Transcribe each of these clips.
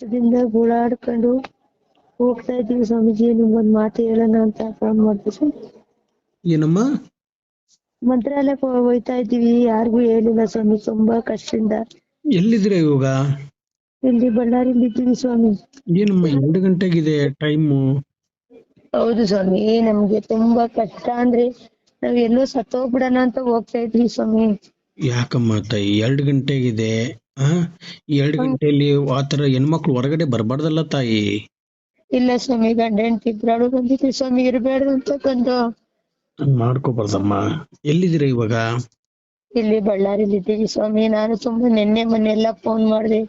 ಕಷ್ಟದಿಂದ ಗೋಳಾಡ್ಕೊಂಡು ಹೋಗ್ತಾ ಇದ್ದೀವಿ ಸ್ವಾಮೀಜಿ ನಿಮ್ಗೊಂದ್ ಮಾತು ಹೇಳೋಣ ಅಂತ ಫೋನ್ ಮಾಡ್ತೀವಿ ಏನಮ್ಮ? ಮಂತ್ರಾಲಯಕ್ಕೆ ಹೋಗ್ತಾ ಹೋಯ್ತಾ ಇದ್ದೀವಿ ಯಾರಿಗೂ ಹೇಳಿಲ್ಲ ಸ್ವಾಮಿ ತುಂಬಾ ಕಷ್ಟದಿಂದ. ಎಲ್ಲಿದ್ರೆ ಇವಾಗ? ಇಲ್ಲಿ ಬಳ್ಳಾರಿ ಇದ್ದೀವಿ ಸ್ವಾಮಿ ಏನಮ್ಮ ಎರಡು ಗಂಟೆಗಿದೆ ಟೈಮ್? ಹೌದು ಸ್ವಾಮಿ ನಮ್ಗೆ ತುಂಬಾ ಕಷ್ಟ ಅಂದ್ರೆ ನಾವ್ ಎಲ್ಲೋ ಸತ್ತೋಗ್ಬಿಡೋಣ ಅಂತ ಹೋಗ್ತಾ ಇದ್ವಿ ಸ್ವಾಮಿ ಯಾಕಮ್ಮ ತಾಯಿ ಎರಡು ಗಂಟೆಗಿದೆ. ಆ ಎರಡು ಗಂಟೆಯಲ್ಲಿ ಆತರ ಹೆಣ್ಮಕ್ಳು ಹೊರಗಡೆ ಬರ್ಬಾರ್ದಲ್ಲ ತಾಯಿ? ಇಲ್ಲ ಸ್ವಾಮಿ ಗಂಡ ಹೆಂಡತಿ ಇಬ್ರಾಳು ಬಂದಿದ್ವಿ ಸ್ವಾಮಿ ಇರಬೇಡ ಅಂತ ಬಂದು ಹಂಗ್ ಮಾಡ್ಕೋಬಾರ್ದಮ್ಮ. ಎಲ್ಲಿದ್ದೀರ ಇವಾಗ? ಇಲ್ಲಿ ಬಳ್ಳಾರಿಲಿ ಇದ್ದೀವಿ ಸ್ವಾಮಿ. ನಾನು ತುಂಬಾ ನಿನ್ನೆ ಮೊನ್ನೆ ಎಲ್ಲ ಫೋನ್ ಮಾಡಿದೆ.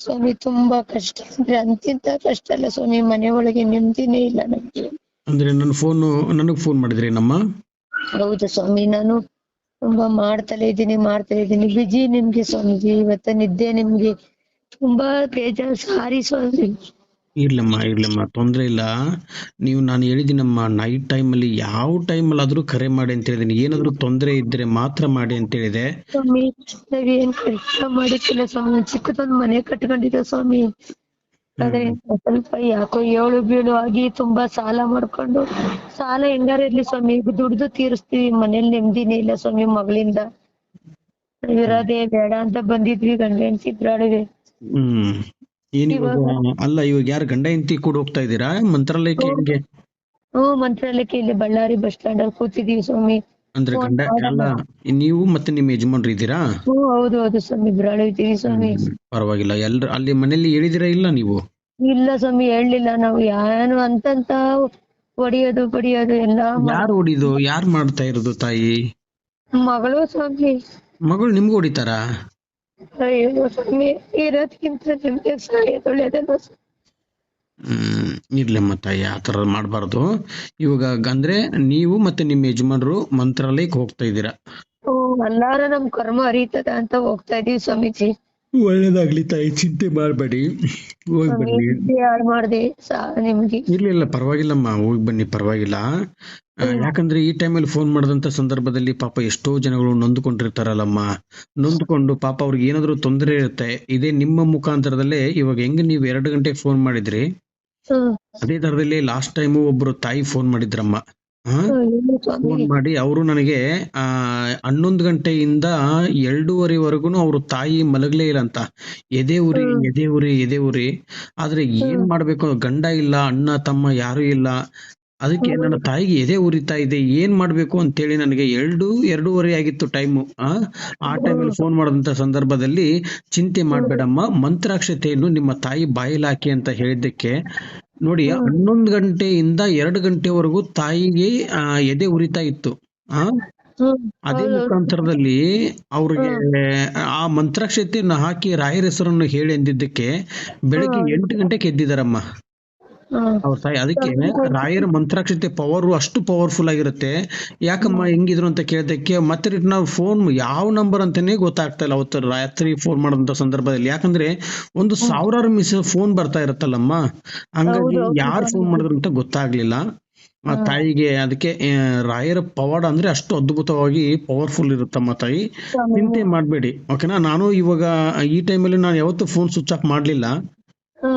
ಸ್ವಾಮಿ ತುಂಬಾ ಕಷ್ಟ. ಅಂದ್ರೆ ಅಂತಿಂತ ಕಷ್ಟ ಅಲ್ಲ ಸ್ವಾಮಿ ಮನೆ ಒಳಗೆ ನೆಮ್ಮದಿನೇ ಇಲ್ಲ ನಮ್ಗೆ. ಅಂದ್ರೆ ನನ್ನ ಫೋನ್ ನನಗ್ ಫೋನ್ ಮಾಡಿದ್ರಿ ನಮ್ಮ ಹೌದು ಸ್ವಾಮಿ ನಾನು ತುಂಬಾ ಮಾಡ್ತಲೇ ಇದ್ದೀನಿ ಮಾಡ್ತಲೇ ಇದ್ದೀನಿ. ಬಿಜಿ ನಿಮ್ಗೆ ಸ್ವಾಮೀಜಿ ಇವತ್ತ ನಿದ್ದೆ ನಿಮ್ಗೆ ತುಂಬಾ ಬೇಜಾರ್. ಸಾರಿ ಸ್ವಾಮಿ ಇರ್ಲಮ್ಮ ಇರ್ಲಮ್ಮ ತೊಂದ್ರೆ ಇಲ್ಲ. ನೀವು ನಾನು ಹೇಳಿದಿನಮ್ಮ ನೈಟ್ ಟೈಮಲ್ಲಿ ಯಾವ ಅಲ್ಲಿ ಆದ್ರೂ ಕರೆ ಮಾಡಿ ಅಂತ ಹೇಳಿದೀನಿ ಏನಾದ್ರೂ ತೊಂದ್ರೆ ಇದ್ರೆ ಮಾತ್ರ ಮಾಡಿ ಅಂತ ಹೇಳಿದೆ. ಸ್ವಾಮಿ ನಾವೇನ್ ಕೆಲಸ ಮಾಡಿಕ್ಕಿಲ್ಲ ಸ್ವಾಮಿ ಚಿಕ್ಕದೊಂದ್ ಮನೆ ಕಟ್ಕೊಂಡಿದ್ದೆ ಸ್ವಾಮಿ ಆದ್ರೆ ಸ್ವಲ್ಪ ಯಾಕೋ ಏಳು ಬೀಳು ಆಗಿ ತುಂಬಾ ಸಾಲ ಮಾಡ್ಕೊಂಡು ಸಾಲ ಹೆಂಗಾರ ಇರ್ಲಿ ಸ್ವಾಮಿ ದುಡ್ದು ತೀರಿಸ್ತೀವಿ ಮನೇಲಿ ನೆಮ್ಮದಿನೇ ಇಲ್ಲ ಸ್ವಾಮಿ ಮಗಳಿಂದ. ಇರೋದೆ ಬೇಡ ಅಂತ ಬಂದಿದ್ವಿ ಗಂಡ ಹೆಂಡತಿ ಇವಾಗ? ಅಲ್ಲ ಇವಾಗ ಯಾರು ಗಂಡ ಹೆಂಡತಿ ಕೂಡ ಹೋಗ್ತಾ ಇದ್ದೀರಾ? ಮಂತ್ರಾಲಯಕ್ಕೆ ಹ್ಮ್. ಮಂತ್ರಾಲಯಕ್ಕೆ ಇಲ್ಲಿ ಬಳ್ಳಾರಿ ಬಸ್ ಸ್ಟ್ಯಾಂಡ್ ಅಲ್ಲಿ ಕೂತಿದೀವಿ ಸ್ವಾಮಿ. ಅಂದ್ರೆ ಗಂಡ ಅಲ್ಲ ನೀವು ಮತ್ತೆ ನಿಮ್ಮ ಯಜಮಾನ್ರು ಇದ್ದೀರಾ? ಹೌದು ಹೌದು ಸ್ವಾಮಿ ಇಬ್ರಾಳು ಇದ್ದೀವಿ ಸ್ವಾಮಿ. ಪರವಾಗಿಲ್ಲ. ಎಲ್ರು ಅಲ್ಲಿ ಮನೇಲಿ ಹೇಳಿದಿರಾ ಇಲ್ಲ ನೀವು? ಇಲ್ಲ ಸ್ವಾಮಿ ಹೇಳಲಿಲ್ಲ ನಾವು. ಏನು ಅಂತಂತ ಹೊಡಿಯೋದು ಬಡಿಯೋದು ಎಲ್ಲ ಯಾರು ಹೊಡಿದು? ಯಾರು ಮಾಡ್ತಾ ಇರೋದು ತಾಯಿ? ಮಗಳು ಸ್ವಾಮಿ. ಮಗಳು ನಿಮ್ಗೂ ಹೊಡಿತಾರಾ? ಅಯ್ಯೋ ಸ್ವಾಮಿ ಇರೋದ್ಕಿಂತ ನಿಮ್ಗೆ ಸಾಯೋದು ಒಳ್ಳೇದಲ್ವ ಸ್ವಾಮಿ? ಹ್ಮ್ ಮತ್ತ ತಾಯಿ ಆತರ ಮಾಡ್ಬಾರ್ದು. ಇವಾಗ ಅಂದ್ರೆ ನೀವು ಮತ್ತೆ ನಿಮ್ಮ ಯಜಮಾನ್ರು ಮಂತ್ರಾಲಯಕ್ಕೆ ಹೋಗ್ತಾ ಇದ್ದೀರಾ? ಹ್ಮ್ ಎಲ್ಲಾರ ನಮ್ ಕರ್ಮ ಹರಿತದ ಅಂತ ಹೋಗ್ತಾ ಇದೀವಿ ಸ್ವಾಮೀಜಿ. ಒಳ್ಳೇದಾಗ್ಲಿ ತಾಯಿ ಚಿಂತೆ ಮಾಡಬೇಡಿ. ಹೋಗಿ ಬನ್ನಿ. ಮಾಡ್ದೆ? ನಿಮ್ಗೆ. ಇಲ್ಲ ಇಲ್ಲ ಪರವಾಗಿಲ್ಲಮ್ಮ ಹೋಗಿ ಬನ್ನಿ ಪರವಾಗಿಲ್ಲ. ಆ, ಯಾಕಂದ್ರೆ ಈ ಟೈಮಲ್ಲಿ ಫೋನ್ ಮಾಡಿದಂತ ಸಂದರ್ಭದಲ್ಲಿ ಪಾಪ ಎಷ್ಟೋ ಜನಗಳು ನೊಂದ್ಕೊಂಡಿರ್ತಾರಲ್ಲಮ್ಮ. ನೊಂದ್ಕೊಂಡು ಪಾಪ ಅವ್ರಿಗೆ ಏನಾದ್ರು ತೊಂದರೆ ಇರುತ್ತೆ. ಇದೇ ನಿಮ್ಮ ಮುಖಾಂತರದಲ್ಲೇ ಇವಾಗ ಹೆಂಗ್ ನೀವು ಎರಡು ಗಂಟೆಗೆ ಫೋನ್ ಮಾಡಿದ್ರಿ? ಅದೇ ತರದಲ್ಲಿ ಲಾಸ್ಟ್ ಟೈಮ್ ಒಬ್ರು ತಾಯಿ ಫೋನ್ ಮಾಡಿದ್ರಮ್ಮ. ಹಾ? ಫೋನ್ ಮಾಡಿ ಅವರು ನನಗೆ ಆ ಹನ್ನೊಂದು ಗಂಟೆಯಿಂದ ಎರಡೂವರೆವರೆಗೂ ಅವರು ತಾಯಿ ಮಲಗಲೇ ಇಲ್ಲ ಅಂತ. ಎದೆ ಉರಿ ಎದೆ ಉರಿ ಎದೆ ಉರಿ. ಆದ್ರೆ ಏನ್ ಮಾಡ್ಬೇಕು? ಗಂಡ ಇಲ್ಲ ಅಣ್ಣ ತಮ್ಮ ಯಾರು ಇಲ್ಲ. ಅದಕ್ಕೆ ನನ್ನ ತಾಯಿಗೆ ಎದೆ ಉರಿತಾ ಇದೆ ಏನ್ ಮಾಡ್ಬೇಕು ಅಂತೇಳಿ ನನಗೆ ಎರಡು ಎರಡೂವರೆ ಆಗಿತ್ತು ಟೈಮು ಆ ಆ ಟೈಮಲ್ಲಿ ಫೋನ್ ಮಾಡಿದಂತ ಸಂದರ್ಭದಲ್ಲಿ ಚಿಂತೆ ಮಾಡ್ಬೇಡಮ್ಮ ಮಂತ್ರಾಕ್ಷತೆಯನ್ನು ನಿಮ್ಮ ತಾಯಿ ಬಾಯಿಲಾಕಿ ಹಾಕಿ ಅಂತ ಹೇಳಿದ್ದಕ್ಕೆ ನೋಡಿ ಹನ್ನೊಂದು ಗಂಟೆಯಿಂದ ಎರಡು ಗಂಟೆವರೆಗೂ ತಾಯಿಗೆ ಆ ಎದೆ ಉರಿತಾ ಇತ್ತು ಆ ಅದೇ ಮುಖಾಂತರದಲ್ಲಿ ಅವ್ರಿಗೆ ಆ ಮಂತ್ರಾಕ್ಷತೆಯನ್ನು ಹಾಕಿ ರಾಯರ ಹೆಸರನ್ನು ಹೇಳಿ ಎಂದಿದ್ದಕ್ಕೆ ಬೆಳಿಗ್ಗೆ ಎಂಟು ಗಂಟೆಗೆ ಎದ್ದಿದಾರಮ್ಮ ಅವ್ರ ತಾಯಿ ಅದಕ್ಕೆ ರಾಯರ ಮಂತ್ರಾಕ್ಷತೆ ಪವರ್ ಅಷ್ಟು ಪವರ್ಫುಲ್ ಆಗಿರುತ್ತೆ. ಯಾಕಮ್ಮ ಹೆಂಗಿದ್ರು ಅಂತ ಕೇಳಿದಕ್ಕೆ ಮತ್ತೆ ರಿಟರ್ನ್ ಫೋನ್ ಯಾವ ನಂಬರ್ ಅಂತಾನೆ ಗೊತ್ತಾಗ್ತಾ ಇಲ್ಲ ಅವತ್ತು ರಾತ್ರಿ ಫೋನ್ ಮಾಡೋಂತ ಸಂದರ್ಭದಲ್ಲಿ. ಯಾಕಂದ್ರೆ ಒಂದು ಸಾವಿರಾರು ಮಿಸ್ ಫೋನ್ ಬರ್ತಾ ಇರುತ್ತಲ್ಲಮ್ಮ? ಹಂಗಾಗಿ ಯಾರು ಫೋನ್ ಮಾಡಿದ್ರು ಅಂತ ಗೊತ್ತಾಗ್ಲಿಲ್ಲ. ಆ ತಾಯಿಗೆ ಅದಕ್ಕೆ ರಾಯರ ಪವಾಡ ಅಂದ್ರೆ ಅಷ್ಟು ಅದ್ಭುತವಾಗಿ ಪವರ್ಫುಲ್ ಇರುತ್ತಮ್ಮ ತಾಯಿ. ಚಿಂತೆ ಮಾಡಬೇಡಿ ಓಕೆನಾ ನಾನು ಇವಾಗ ಈ ಟೈಮಲ್ಲಿ ನಾನು ಯಾವತ್ತೂ ಫೋನ್ ಸ್ವಿಚ್ ಆಫ್ ಮಾಡ್ಲಿಲ್ಲ.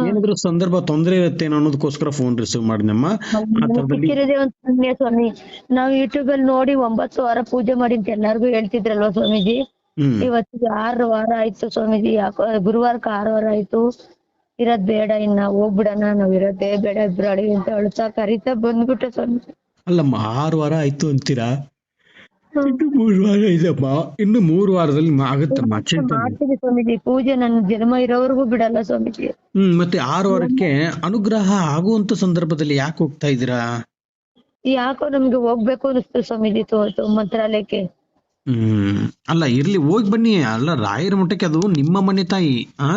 ಏನಾದ್ರೂ ಸಂದರ್ಭ ತೊಂದರೆ ಇರುತ್ತೆ ಅನ್ನೋದಕ್ಕೋಸ್ಕರ ಫೋನ್ ರಿಸೀವ್ ಮಾಡಿದಮ್ಮ ಪುಣ್ಯ ಸ್ವಾಮಿ. ನಾವು ಯೂಟ್ಯೂಬ್ ಅಲ್ಲಿ ನೋಡಿ ಒಂಬತ್ತು ವಾರ ಪೂಜೆ ಮಾಡಿ ಅಂತ ಎಲ್ಲಾರ್ಗು ಹೇಳ್ತಿದ್ರಲ್ವಾ ಸ್ವಾಮೀಜಿ? ಇವತ್ತು ಇವತ್ತಿಗೆ ಆರು ವಾರ ಆಯ್ತು ಸ್ವಾಮೀಜಿ. ಯಾಕೋ ಗುರುವಾರಕ್ಕೆ ಆರು ವಾರ ಆಯ್ತು. ಇರೋದ್ ಬೇಡ ಇನ್ನ ಹೋಗ್ಬಿಡಣ ನಾವ್ ಇರೋದೇ ಬೇಡ ಇಬ್ರಾಳಿ ಅಂತ ಅಳ್ತಾ ಕರಿತಾ ಬಂದ್ಬಿಟ್ಟೆ ಸ್ವಾಮೀಜಿ. ಅಲ್ಲಮ್ಮ ಆರು ವಾರ ಆಯ್ತು ಅಂತೀರಾ. ಇನ್ನು ಮೂರು ವಾರ ಇದೆಪ್ಪ ಇನ್ನು ಮೂರು ವಾರದಲ್ಲಿ ಮ- ಆಗುತ್ತಮ್ಮ ಮಾಡ್ತೀವಿ ಸ್ವಾಮೀಜಿ ಪೂಜೆ ನನ್ನ ಜನ್ಮ ಇರೋವರೆಗೂ ಬಿಡಲ್ಲ ಸ್ವಾಮೀಜಿ. ಹ್ಮ್ ಮತ್ತೆ ಆರು ವಾರಕ್ಕೆ ಅನುಗ್ರಹ ಆಗುವಂತ ಸಂದರ್ಭದಲ್ಲಿ ಯಾಕೆ ಹೋಗ್ತಾ ಇದ್ದೀರಾ? ಯಾಕೋ ನಮ್ಗೆ ಹೋಗ್ಬೇಕು ಅನಿಸ್ತು ಸ್ವಾಮೀಜಿ ಮಂತ್ರಾಲಯಕ್ಕೆ. ಹ್ಮ್ ಅಲ್ಲ ಇರ್ಲಿ ಹೋಗಿ ಬನ್ನಿ. ಅಲ್ಲ ರಾಯರ ಮಟ್ಟಕ್ಕೆ ಅದು ನಿಮ್ಮ ಮನೆ ತಾಯಿ. ಆ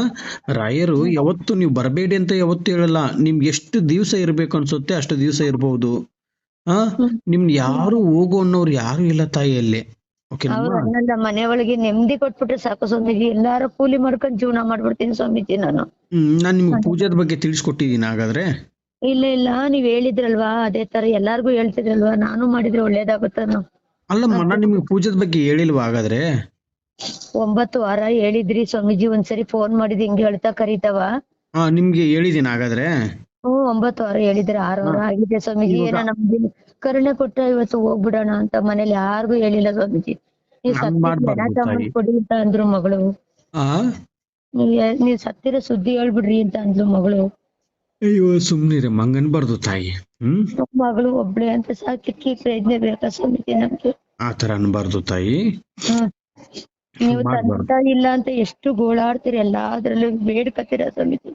ರಾಯರು ಯಾವತ್ತು ನೀವು ಬರಬೇಡಿ ಅಂತ ಯಾವತ್ತು ಹೇಳಲ್ಲ. ನಿಮ್ಗೆ ಎಷ್ಟು ದಿವಸ ಇರ್ಬೇಕು ಅನ್ಸುತ್ತೆ ಅಷ್ಟು ದಿವಸ ಇರ್ಬಹುದು ಆ? ನಿಮ್ನ ಯಾರು ಹೋಗು ಅನ್ನೋರು ಯಾರು ಇಲ್ಲ ಓಕೆನಾ ಅವ್ರ ಅನ್ನಲ್ಲ ಮನೆ ಒಳಗೆ ನೆಮ್ಮದಿ ಕೊಟ್ಬಿಟ್ರೆ ಸಾಕು ಸ್ವಾಮೀಜಿ. ಎಲ್ಲಾರು ಕೂಲಿ ಮಾಡ್ಕೊಂಡ್ ಜೀವನ ಮಾಡ್ಬಿಡ್ತೀನಿ ಸ್ವಾಮೀಜಿ ನಾನು. ಹ್ಮ್ ನಾನ್ ನಿಮ್ಗೆ ಪೂಜಾದ ಬಗ್ಗೆ ತಿಳಿಸ್ಕೊಟ್ಟಿದ್ದೀನಿ ಹಾಗಾದ್ರೆ. ಇಲ್ಲ ಇಲ್ಲ ನೀವ್ ಹೇಳಿದ್ರಲ್ವಾ? ಅದೇ ತರ ಎಲ್ಲಾರ್ಗು ಹೇಳ್ತಿದ್ರಲ್ವಾ? ನಾನು ಮಾಡಿದ್ರೆ ಒಳ್ಳೇದಾಗುತ್ತನೋ ಅಲ್ಲಮ್ಮ ನಾನ್ ನಿಮ್ಗೆ ಪೂಜಾದ ಬಗ್ಗೆ ಹೇಳಿಲ್ವಾ ಹಾಗಾದ್ರೆ? ಒಂಬತ್ತು ವಾರ ಹೇಳಿದ್ರಿ ಸ್ವಾಮೀಜಿ ಒಂದ್ಸರಿ ಫೋನ್ ಮಾಡಿದ್ ಹಿಂಗ್ ಹೇಳ್ತಾ ಕರೀತಾವ. ಹಾ ನಿಮ್ಗೆ ಹೇಳಿದೀನಿ ಹಾಗಾದ್ರೆ. ಹ್ಮ್ ಒಂಬತ್ತು ವಾರ ಹೇಳಿದ್ರೆ ಆರು ವಾರ ಆಗಿದೆ ಸ್ವಾಮೀಜಿ. ಏನೋ ನಮ್ಗೆ ಕರುಣೆ ಕೊಟ್ಟ ಇವತ್ತು ಹೋಗ್ಬಿಡೋಣ ಅಂತ ಮನೇಲಿ ಯಾರಿಗೂ ಹೇಳಿಲ್ಲ ಸ್ವಾಮೀಜಿ. ನೀವ್ ಜನ ಕೊಡಿ ಅಂತ ಅಂದ್ರು ಮಗಳು. ನೀವ್ ಸತ್ತಿರೋ ಸುದ್ದಿ ಹೇಳ್ಬಿಡ್ರಿ ಅಂತ ಅಂದ್ಲು ಮಗಳು. ಅಯ್ಯೋ ಸುಮ್ನಿರಿ ಮಂಗನ್ ಬರ್ದು ತಾಯಿ. ಹ್ಮ್? ಮಗಳು ಒಬ್ಳೆ ಅಂತ ಸಾಕಿಕ್ಕಿ ಪ್ರಯತ್ನ ಬೇಕಾ ಸ್ವಾಮೀಜಿ ನಮ್ಗೆ? ಆತರ ತರ ಅನ್ಬಾರ್ದು ತಾಯಿ. ನೀವು. ತಂದೆ ಇಲ್ಲ ಅಂತ ಎಷ್ಟು ಗೋಳಾಡ್ತೀರಿ ಎಲ್ಲಾದ್ರಲ್ಲೂ ಬೇಡ್ಕತ್ತೀರ ಸ್ವಾಮೀಜಿ?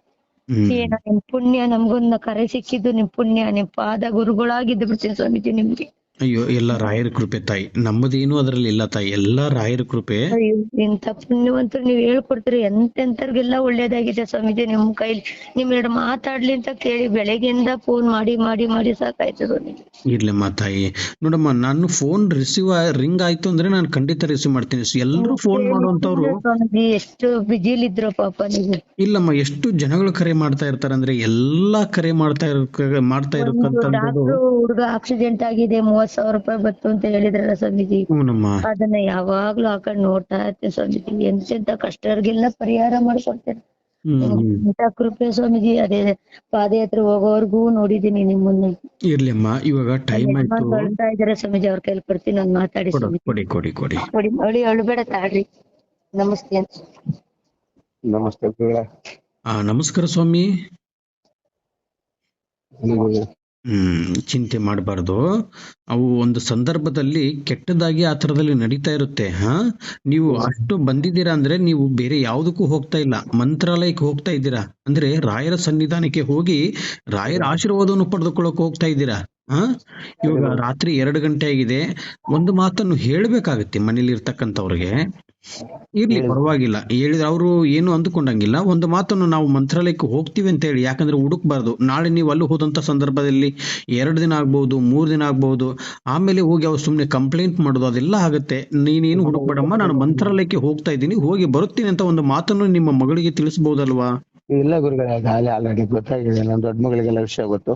ಏನೋ ನಿಮ್ ಪುಣ್ಯ ನಮ್ಗೊಂದ್ ಕರೆ ಸಿಕ್ಕಿದ್ದು ನಿಮ್ ಪುಣ್ಯ ನಿಮ್ ಪಾದ ಗುರುಗಳಾಗಿದ್ದು ಬಿಡ್ತೀನಿ ಸ್ವಾಮೀಜಿ ನಿಮ್ಗೆ. ಅಯ್ಯೋ ಎಲ್ಲ ರಾಯರ ಕೃಪೆ ತಾಯಿ. ನಮ್ಮದೇನು ಅದರಲ್ಲಿ ಇಲ್ಲ ತಾಯಿ. ಎಲ್ಲ ರಾಯರ ಕೃಪೆ. ಅಯ್ಯೋ ಇಂಥ ಪುಣ್ಯವಂತರು ನೀವ್ ಹೇಳ್ಕೊಡ್ತೀರಿ. ಎಂತೆಂತರ್ಗೆಲ್ಲ ಒಳ್ಳೇದಾಗಿದೆ ಸ್ವಾಮೀಜಿ ನಿಮ್ ಕೈಲಿ. ನಿಮ್ ಎರಡು ಮಾತಾಡ್ಲಿ ಅಂತ ಕೇಳಿ ಬೆಳಗ್ಗೆಯಿಂದ ಫೋನ್ ಮಾಡಿ ಮಾಡಿ ಮಾಡಿ ಸಾಕಾಯ್ತು ಸ್ವಾಮೀಜಿ. ಇರ್ಲಮ್ಮ ತಾಯಿ. ನೋಡಮ್ಮ ನಾನು ಫೋನ್ ರಿಸೀವ್ ರಿಂಗ್ ಆಯ್ತು ಅಂದ್ರೆ ನಾನು ಖಂಡಿತ ರಿಸೀವ್ ಮಾಡ್ತೀನಿ. ಎಲ್ಲರೂ ಫೋನ್ ಮಾಡುವಂತವ್ರು ಎಷ್ಟು ಬಿಜಿಲ್ ಇದ್ರು ಪಾಪ ನೀವು. ಇಲ್ಲಮ್ಮ ಎಷ್ಟು ಜನಗಳು ಕರೆ ಮಾಡ್ತಾ ಇರ್ತಾರೆ ಅಂದ್ರೆ ಎಲ್ಲಾ ಕರೆ ಮಾಡ್ತಾ ಇರ್ ಮಾಡ್ತಾ ಇರಕ್ಕಂತ ಹುಡುಗ ಆಕ್ಸಿಡೆಂಟ್ ಆಗಿದೆ ಮೂವತ್ ಸಾವಿರ ರೂಪಾಯಿ ಬತ್ತು ಅಂತ ಹೇಳಿದ್ರಲ್ಲ ಸ್ವಾಮೀಜಿ? ಹ್ಞೂನಮ್ಮ. ಅದನ್ನ ಯಾವಾಗ್ಲೂ ಹಾಕೊಂಡ್ ನೋಡ್ತಾ ಇರ್ತೀನಿ ಸ್ವಾಮೀಜಿ. ಎಂತೆಂತ ಕಷ್ಟರಿಗೆಲ್ಲ ಪರಿಹಾರ ಮಾಡ್ಕೊಡ್ತೇನೆ ಹ್ಮ್ ಕೃಪೆ ಸ್ವಾಮೀಜಿ. ಅದೇ ಪಾದಯಾತ್ರೆ ಹೋಗೋವರ್ಗು ನೋಡಿದೀನಿ ನಿಮ್ಮನ್ನ. ಇರ್ಲಿಮ್ಮ ಇವಾಗ ಟೈಮ್ ಆಯ್ತು. ಕಳ್ತಾ ಇದಾರೆ ಸ್ವಾಮೀಜಿ? ಅವ್ರ ಕೈಲಿ ಕೊಡ್ತೀನಿ ನಾನು ಮಾತಾಡಿ ಕೊಡು, ಸ್ವಾಮೀಜಿ. ಕೊಡಿ ಕೊಡಿ ಕೊಡಿ. ಅವಳಿ ಅಳ್ಬೇಡ ತಾಳ್ರಿ. ನಮಸ್ತೆ ಅಂತ. ನಮಸ್ತೆ ಗುರುಗಳೇ. ಆ ನಮಸ್ಕಾರ ಸ್ವಾಮಿ. ಚಿಂತೆ ಮಾಡಬಾರ್ದು. ಅವು ಒಂದು ಸಂದರ್ಭದಲ್ಲಿ ಕೆಟ್ಟದಾಗಿ ಆ ಥರದಲ್ಲಿ ನಡೀತಾ ಇರುತ್ತೆ ಹಾ? ನೀವು ಅಷ್ಟು ಬಂದಿದ್ದೀರಾ ಅಂದ್ರೆ ನೀವು ಬೇರೆ ಯಾವುದಕ್ಕೂ ಹೋಗ್ತಾ ಇಲ್ಲ ಮಂತ್ರಾಲಯಕ್ಕೆ ಹೋಗ್ತಾ ಇದ್ದೀರಾ ಅಂದ್ರೆ ರಾಯರ ಸನ್ನಿಧಾನಕ್ಕೆ ಹೋಗಿ ರಾಯರ ಆಶೀರ್ವಾದವನ್ನು ಪಡೆದುಕೊಳ್ಳೋಕೆ ಹೋಗ್ತಾ ಇದ್ದೀರಾ ಹಾ? ಇವಾಗ ರಾತ್ರಿ ಎರಡು ಗಂಟೆ ಆಗಿದೆ ಒಂದು ಮಾತನ್ನು ಹೇಳ್ಬೇಕಾಗತ್ತೆ ಮನೇಲಿ ಇರ್ತಕ್ಕಂಥವ್ರಿಗೆ. ಇರ್ಲಿ ಪರವಾಗಿಲ್ಲ. ಹೇಳಿದ್ರೆ ಅವರು ಏನು ಅಂದುಕೊಂಡಂಗಿಲ್ಲ. ಒಂದು ಮಾತನ್ನು ನಾವು ಮಂತ್ರಾಲಯಕ್ಕೆ ಹೋಗ್ತೀವಿ ಅಂತ ಹೇಳಿ ಯಾಕಂದ್ರೆ ಹುಡುಕ್ಬಾರ್ದು. ನಾಳೆ ನೀವು ಅಲ್ಲಿ ಹೋದಂತ ಸಂದರ್ಭದಲ್ಲಿ ಎರಡು ದಿನ ಆಗ್ಬಹುದು ಮೂರ್ ದಿನ ಆಗ್ಬಹುದು ಆಮೇಲೆ ಹೋಗಿ ಅವ್ರು ಸುಮ್ನೆ ಕಂಪ್ಲೇಂಟ್ ಮಾಡೋದು ಅದೆಲ್ಲ ಆಗುತ್ತೆ. ನೀನೇನು ಹುಡುಕ್ಬೇಡಮ್ಮ ನಾನು ಮಂತ್ರಾಲಯಕ್ಕೆ ಹೋಗ್ತಾ ಇದ್ದೀನಿ ಹೋಗಿ ಬರುತ್ತೀನಿ ಅಂತ ಒಂದು ಮಾತನ್ನು ನಿಮ್ಮ ಮಗಳಿಗೆ ತಿಳಿಸಬಹುದಲ್ವಾ ಇಲ್ಲ ಗುರುಗಳೇ ಆಲ್ರೆಡಿ ಗೊತ್ತಾಗಿದೆ. ನನ್ನ ದೊಡ್ಡ ಮಗಳಿಗೆಲ್ಲ ವಿಷಯ ಗೊತ್ತು.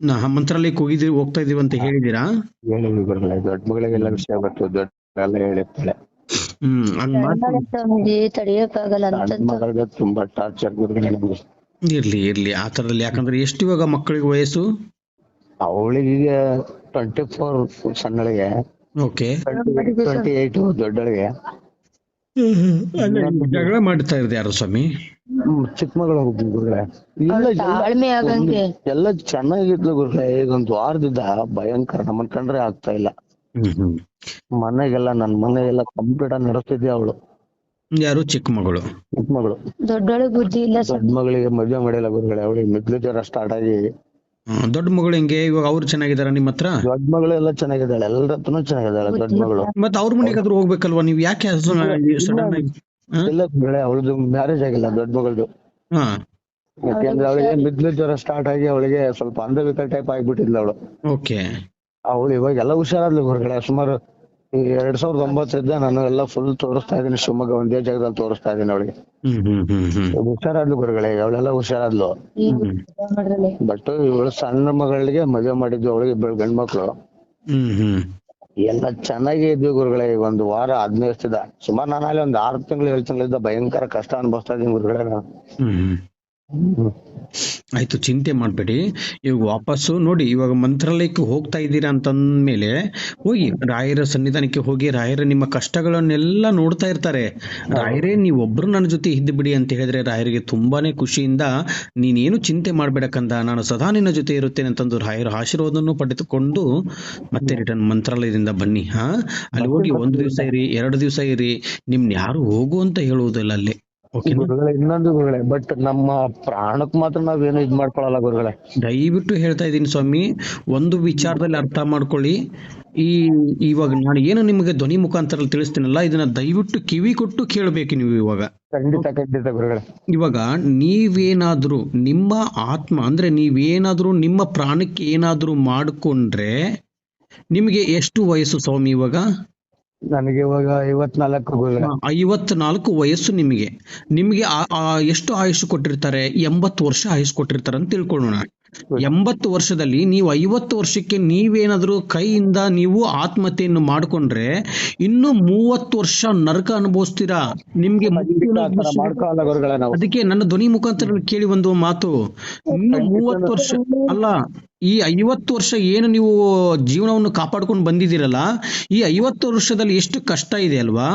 ನಾ ಮಂತ್ರಾಲಯಕ್ಕೆ ಹೋಗಿದ್ದೀವಿ ಹೋಗ್ತಾ ಇದೀವಿ ಅಂತ ಹೇಳಿದೀರಾ ಹೇಳಿದ್ವಿ ಗುರುಗಳೇ ದೊಡ್ಡ ಮಗಳಿಗೆಲ್ಲ ವಿಷಯ ಗೊತ್ತು ದೊಡ್ಡ ಹೇಳಿರ್ತಾಳೆ ಹ್ಮ್ ಹಂಗ್ ಮಾತು ಸ್ವಾಮೀಜಿ ತಡಿಯಕ್ಕಾಗಲ್ಲ ಮಗಳಿಗೆ ತುಂಬಾ ಟಾರ್ಚರ್ ಗುರುಗಳೇ ನಮ್ಗೆ. ಇರ್ಲಿ ಇರ್ಲಿ ಆ ತರದಲ್ಲಿ ಯಾಕಂದ್ರೆ ಎಷ್ಟು ಇವಾಗ ಮಕ್ಕಳಿಗೆ ವಯಸ್ಸು? ಅವಳಿಗೆ ಟ್ವೆಂಟಿ ಫೋರ್ ಸಣ್ಣಳಿಗೆ. ಓಕೆ. ಟ್ವೆಂಟಿ ಏಟ್ ದೊಡ್ಡಳಿಗೆ. ಜಗಳ ಮಾಡ್ತಾ ಇರೋದು ಯಾರು ಸ್ವಾಮಿ? ಚಿಕ್ಕಮಗಳ ಚಿಕ್ಕ ಮಗಳು ಗುರುಗಳೇ. ಇಲ್ಲ ಎಲ್ಲ ಚೆನ್ನಾಗಿದ್ಲು ಗುರುಗಳೇ. ಈಗ ಒಂದ್ ವಾರದಿಂದ ಭಯಂಕರ ನಮ್ಮನ್ ಕಂಡ್ರೆ ಆಗ್ತಾ ಇಲ್ಲ. ಮನೆಗೆಲ್ಲ ನನ್ ಮನೆಗೆಲ್ಲ ಕಂಪ್ಲೀಟ್ ಆಗಿ ನಡೆಸ್ತಿದ್ದೆ ಅವಳು. ಯಾರು? ಚಿಕ್ಕ ಮಗಳು. ಚಿಕ್ಕ ಮಗಳು. ದೊಡ್ಡೊಳಗ್ ಬುದ್ಧಿ ಇಲ್ಲ ದೊಡ್ಡ ಮಗಳಿಗೆ ಮದ್ವೆ ಮಾಡಿಲ್ಲ ಗುರುಗಳೇ ಅವಳಿಗೆ ಮಿದ್ಲು ಜ್ವರ ಸ್ಟಾರ್ಟ್ ಆಗಿ. ದೊಡ್ಡ ಮಗಳು ಹೆಂಗೆ? ಇವಾಗ ಅವ್ರು ಚೆನ್ನಾಗಿದಾರ ನಿಮ್ಮ ಹತ್ರ? ದೊಡ್ಡ ಮಗಳು ಎಲ್ಲ ಚೆನ್ನಾಗಿದ್ದಾಳೆ ಎಲ್ಲರ ಹತ್ರನೂ ಚೆನ್ನಾಗಿದ್ದಾಳೆ ದೊಡ್ಡ ಮಗಳು. ಮತ್ತೆ ಅವ್ರ ಮನೆಗಾದ್ರೂ ಹೋಗ್ಬೇಕಲ್ವಾ ನೀವು? ಯಾಕೆ ಸಡನ್ ಆಗಿ ಹ? ಇಲ್ಲ ಗುರುಗಳೇ ಅವಳದು ಮ್ಯಾರೇಜ್ ಆಗಿಲ್ಲ ದೊಡ್ಡ ಮಗಳದು. ಹಾ. ಯಾಕೆಂದ್ರೆ ಅವಳಿಗೆ ಮಿದ್ಲು ಜ್ವರ ಸ್ಟಾರ್ಟ್ ಆಗಿ ಅವಳಿಗೆ ಸ್ವಲ್ಪ ಅಂಧವಿಕಲ್ ಟೈಪ್ ಆಗ್ಬಿಟ್ಟಿದ್ಲು ಅವಳು. ಓಕೆ. ಅವಳು ಇವಾಗ ಎಲ್ಲ ಹುಷಾರಾದ್ಲು ಗುರುಗಳೇ ಸುಮಾರು ಈ ಎರಡ್ ಸಾವಿರದ ಒಂಬತ್ತರಿಂದ ನಾನು ಎಲ್ಲ ಫುಲ್ ತೋರಿಸ್ತಾ ಇದ್ದೀನಿ. ಶಿವಮೊಗ್ಗ ಒಂದೇ ಜಾಗದಲ್ಲಿ ತೋರಿಸ್ತಾ ಇದ್ದೀನಿ ಅವಳಿಗೆ. ಹುಷಾರಾದ್ಲು ಗುರುಗಳೇ ಅವಳೆಲ್ಲ ಹುಷಾರಾದ್ಲು. ಬಟ್ ಇವಳು ಸಣ್ಣ ಮಗಳಿಗೆ ಮದುವೆ ಮಾಡಿದ್ವಿ ಅವಳಿಗೆ ಇಬ್ಬರು ಗಂಡ್ ಮಕ್ಳು ಎಲ್ಲ ಚೆನ್ನಾಗೇ ಇದ್ವಿ ಗುರುಗಳೇ. ಈಗ ಒಂದು ವಾರ ಹದಿನೈದು ವರ್ಷದ ಸುಮಾರು ನಾನು ಅಲ್ಲಿ ಒಂದ್ ಆರು ತಿಂಗಳು ಏಳು ತಿಂಗಳಿಂದ ಭಯಂಕರ ಕಷ್ಟ ಅನ್ಭವಿಸ್ತಾ ಇದೀನಿ ಗುರುಗಳೇ ನಾನು. ಆಯ್ತು ಚಿಂತೆ ಮಾಡಬೇಡಿ. ಇವಾಗ ವಾಪಸ್ಸು ನೋಡಿ ಇವಾಗ ಮಂತ್ರಾಲಯಕ್ಕೆ ಹೋಗ್ತಾ ಇದ್ದೀರಾ ಅಂತಂದ್ಮೇಲೆ ಹೋಗಿ ರಾಯರ ಸನ್ನಿಧಾನಕ್ಕೆ ಹೋಗಿ ರಾಯರ ನಿಮ್ಮ ಕಷ್ಟಗಳನ್ನೆಲ್ಲ ನೋಡ್ತಾ ಇರ್ತಾರೆ. ರಾಯರೇ ನೀವೊಬ್ರು ನನ್ನ ಜೊತೆ ಇದ್ದು ಬಿಡಿ ಅಂತ ಹೇಳಿದ್ರೆ ರಾಯರಿಗೆ ತುಂಬಾನೇ ಖುಷಿಯಿಂದ ನೀನೇನು ಚಿಂತೆ ಮಾಡ್ಬೇಡಕ್ಕಂತ ನಾನು ಸದಾ ನಿನ್ನ ಜೊತೆ ಇರುತ್ತೇನೆ ಅಂತಂದು ರಾಯರ ಆಶೀರ್ವಾದವನ್ನು ಪಡೆದುಕೊಂಡು ಮತ್ತೆ ರಿಟರ್ನ್ ಮಂತ್ರಾಲಯದಿಂದ ಬನ್ನಿ ಹಾ? ಅಲ್ಲಿ ಹೋಗಿ ಒಂದು ದಿವಸ ಇರಿ ಎರಡು ದಿವಸ ಇರಿ ನಿಮ್ನ ಯಾರು ಹೋಗು ಅಂತ ಹೇಳುವುದಿಲ್ಲ ಅಲ್ಲಿ. ಗುರುಗಳೇ ಇನ್ನೊಂದು ಗುರುಗಳೇ ಬಟ್ ನಮ್ಮ ಪ್ರಾಣಕ್ ಮಾತ್ರ ನಾವೇನು ಇದ್ ಮಾಡ್ಕೊಳಲ್ಲ ಗುರುಗಳೇ. ದಯವಿಟ್ಟು ಹೇಳ್ತಾ ಇದ್ದೀನಿ ಸ್ವಾಮಿ ಒಂದು ವಿಚಾರದಲ್ಲಿ ಅರ್ಥ ಮಾಡ್ಕೊಳ್ಳಿ. ಈ ಇವಾಗ ನಾನು ಏನು ನಿಮಗೆ ಧ್ವನಿ ಮುಖಾಂತರ ತಿಳಿಸ್ತೀನಲ್ಲ ಇದನ್ನ ದಯವಿಟ್ಟು ಕಿವಿ ಕೊಟ್ಟು ಕೇಳಬೇಕು ನೀವು ಇವಾಗ. ಖಂಡಿತ ಖಂಡಿತ ಗುರುಗಳೇ. ಇವಾಗ ನೀವೇನಾದ್ರೂ ನಿಮ್ಮ ಆತ್ಮ ಅಂದ್ರೆ ನೀವೇನಾದ್ರೂ ನಿಮ್ಮ ಪ್ರಾಣಕ್ಕೆ ಏನಾದ್ರೂ ಮಾಡ್ಕೊಂಡ್ರೆ ನಿಮಗೆ ಎಷ್ಟು ವಯಸ್ಸು ಸ್ವಾಮಿ ಇವಾಗ? ನನಗೆ ಇವಾಗ ಐವತ್ನಾಲ್ಕು ಐವತ್ನಾಲ್ಕು ವಯಸ್ಸು ನಿಮಗೆ. ನಿಮಗೆ ಎಷ್ಟು ಆಯುಷ್ ಕೊಟ್ಟಿರ್ತಾರೆ? ಎಂಬತ್ತು ವರ್ಷ ಆಯುಷ್ ಕೊಟ್ಟಿರ್ತಾರೆ ಅಂತ ತಿಳ್ಕೊಳ್ಳೋಣ. ಎಂಬತ್ತು ವರ್ಷದಲ್ಲಿ ನೀವು ಐವತ್ತು ವರ್ಷಕ್ಕೆ ನೀವೇನಾದರೂ ಕೈಯಿಂದ ನೀವು ಆತ್ಮಹತ್ಯೆಯನ್ನು ಮಾಡ್ಕೊಂಡ್ರೆ ಇನ್ನು ಮೂವತ್ತು ವರ್ಷ ನರಕ ಅನುಭವಿಸ್ತೀರಾ? ನಿಮ್ಗೆ ಅದಕ್ಕೆ ನನ್ನ ಧ್ವನಿ ಮುಖಾಂತರ ಕೇಳಿ ಒಂದು ಮಾತು. ಇನ್ನು ಮೂವತ್ತು ವರ್ಷ ಅಲ್ಲ ಈ ಐವತ್ತು ವರ್ಷ ಏನು ನೀವು ಜೀವನವನ್ನು ಕಾಪಾಡ್ಕೊಂಡು ಬಂದಿದ್ದೀರಲ್ಲ ಈ ಐವತ್ತು ವರ್ಷದಲ್ಲಿ ಎಷ್ಟು ಕಷ್ಟ ಇದೆ ಅಲ್ವಾ?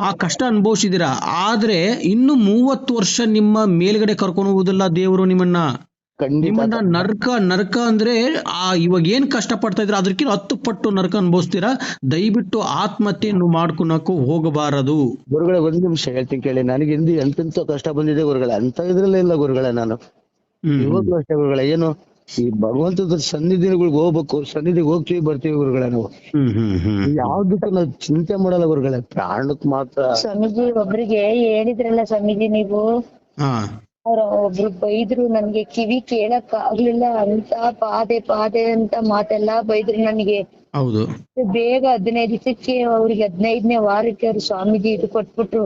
ಆ ಕಷ್ಟ ಅನುಭವಿಸಿದ್ದೀರಾ? ಆದ್ರೆ ಇನ್ನು ಮೂವತ್ತು ವರ್ಷ ನಿಮ್ಮ ಮೇಲ್ಗಡೆ ಕರ್ಕೊಂಡು ಹೋಗುದಿಲ್ಲ ದೇವರು ನಿಮ್ಮನ್ನ. ನಿಮ್ಮನ್ನ ನರ್ಕ ನರಕ ಅಂದ್ರೆ ಆ ಇವಾಗ ಏನ್ ಕಷ್ಟ ಪಡ್ತಾ ಇದ್ರ ಅದಕ್ಕಿಂತ ಹತ್ತು ಪಟ್ಟು ನರ್ಕ ಅನ್ಭವಿಸ್ತೀರಾ? ದಯವಿಟ್ಟು ಆತ್ಮಹತ್ಯೆಯನ್ನು ಮಾಡ್ಕೊಳಕ್ಕೂ ಹೋಗಬಾರದು. ಗುರುಗಳ ಒಂದ್ ನಿಮಿಷ ಹೇಳ್ತೀನಿ ಕೇಳಿ. ನನಗೆ ಹಿಂದಿ ಎಂತೆಂತ ಕಷ್ಟ ಬಂದಿದೆ ಗುರುಗಳ. ಅಂತ ಇದ್ರಲ್ಲೇ ಇಲ್ಲ ಗುರುಗಳ ನಾನು. ಇವಾಗ್ಲೂ ಅಷ್ಟೇ ಗುರುಗಳ. ಏನು ಈ ಭಗವಂತದ ಸನ್ನಿಧಿಗಳಿಗೆ ಹೋಗ್ಬೇಕು. ಸನ್ನಿಧಿಗೆ ಹೋಗ್ತೀವಿ ಬರ್ತೀವಿ ಗುರುಗಳ ನಾವು. ಹ್ಮ್ ಹ್ಮ್ ಹ್ಮ್ ಯಾವ್ದಕ್ಕೂ ನಾವು ಚಿಂತೆ ಮಾಡಲ್ಲ ಗುರುಗಳ. ಪ್ರಾಣಕ್ ಮಾತ್ರ. ಸ್ವಾಮೀಜಿ ಒಬ್ರಿಗೆ ಹೇಳಿದ್ರಲ್ಲ ಸ್ವಾಮೀಜಿ ನೀವು? ಹಾ. ಅವ್ರ ಒಬ್ರು ಬೈದ್ರು ನನ್ಗೆ ಕಿವಿ ಕೇಳಕ್ ಆಗ್ಲಿಲ್ಲ ಅಂತ ಪಾದೆ ಪಾದೆ ಅಂತ ಮಾತೆಲ್ಲಾ ಬೈದ್ರು ನನ್ಗೆ. ಹೌದು. ಬೇಗ ಹದಿನೈದು ದಿವಸಕ್ಕೆ ಅವ್ರಿಗೆ ಹದಿನೈದನೇ ವಾರಕ್ಕೆ ಅವ್ರು ಸ್ವಾಮೀಜಿ ಇದು ಕೊಟ್ಬಿಟ್ರು.